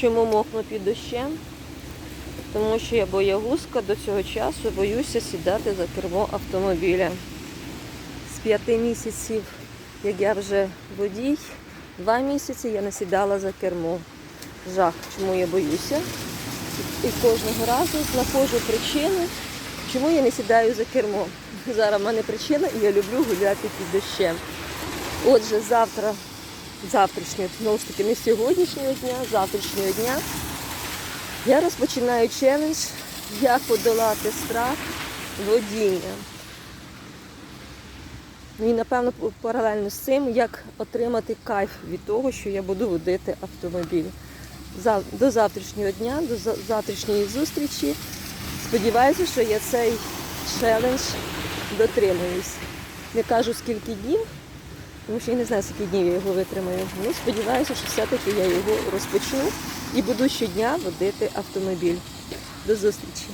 Чому мокну під дощем? Тому що я боягузка до цього часу боюся сідати за кермо автомобіля. З п'яти місяців, як я вже водій, два місяці я не сідала за кермо. Жах, чому я боюся. І кожного разу знаходжу причину, чому я не сідаю за кермо. Зараз в мене причина, і я люблю гуляти під дощем. Отже, завтра, завтрашнього, знову ж таки, не сьогоднішнього дня, завтрашнього дня я розпочинаю челендж, як подолати страх водіння. Ну і напевно паралельно з цим, як отримати кайф від того, що я буду водити автомобіль. До завтрашнього дня, до завтрашньої зустрічі. Сподіваюся, що я цей челендж дотримуюсь. Не кажу скільки днів, тому що я не знаю, скільки днів я його витримаю. Ну, сподіваюся, що все-таки я його розпочну і буду щодня водити автомобіль. До зустрічі!